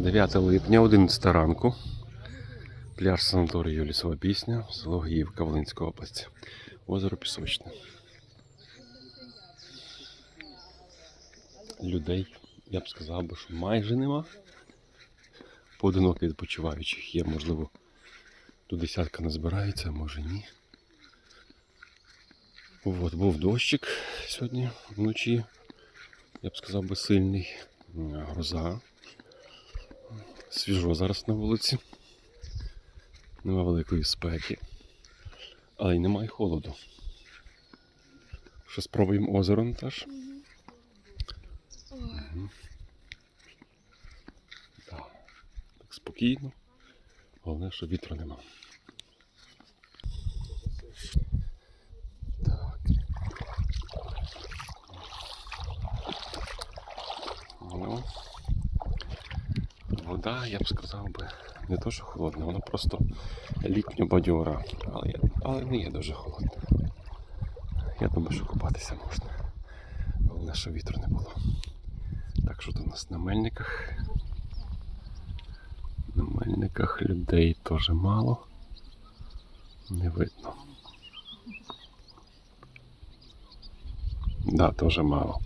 9 липня, 11 ранку. Пляж санаторію Лісова пісня, село Гіївка, Волинська область. Озеро Пісочне. Людей, я б сказав би, що майже нема. Поодинокі відпочиваючих є, можливо, до десятка не збирається, а може ні. От, був дощик сьогодні вночі. Я б сказав би сильний. Гроза. Свіжо зараз на вулиці. Нема великої спеки. Але й немає холоду. Що спробуємо озеро Наташ? Мгм. Да. Так спокійно. Головне, що вітру нема. Так. Ну, вода, я б сказав би, не що холодна, вона просто літньо бадьора, але, але не є дуже холодна. Я думаю, що купатися можна. Головне, що вітру не було. Так що тут у нас на мельниках. На мельниках людей теж мало. Не видно. Да, теж мало.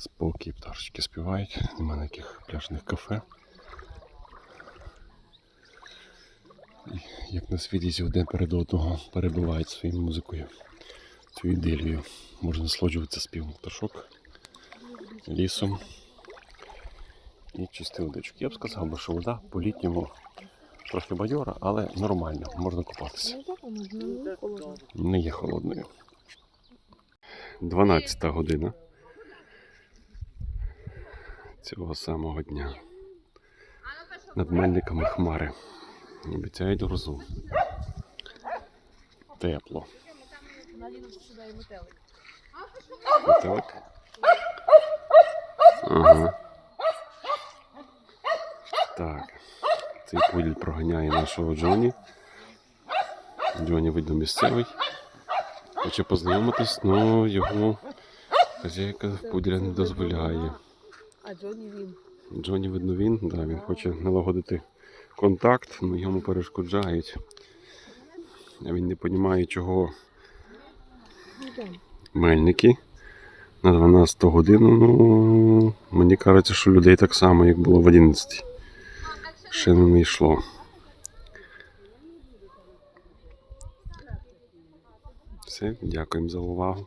Спокій пташечки співають, нема ніяких пляжних кафе. І, Як на світі один перед одного перебивають своєю музикою, цю іделію. Можна насолоджуватися співом пташок, лісом і чистою водичкою. Я б сказав, що вода по-літньому трохи бадьора, але нормально, можна купатися. Не є холодною. 12 година цього самого дня. Над мельниками хмари. Обіцяють грозу. Тепло. Метелик? Ага. Так. Цей пуділь проганяє нашого Джоні. Джоні, видно, місцевий. Хоче познайомитись, але його хазяйка пуділя не дозволяє. А Джоні він. Джоні, видно, він, да, він хоче налагодити контакт, але йому перешкоджають. А він не розуміє, чого мельники на 12 годину. Ну, мені кажеться, що людей так само, як було в 11. Ще не йшло. Все, дякуємо за увагу.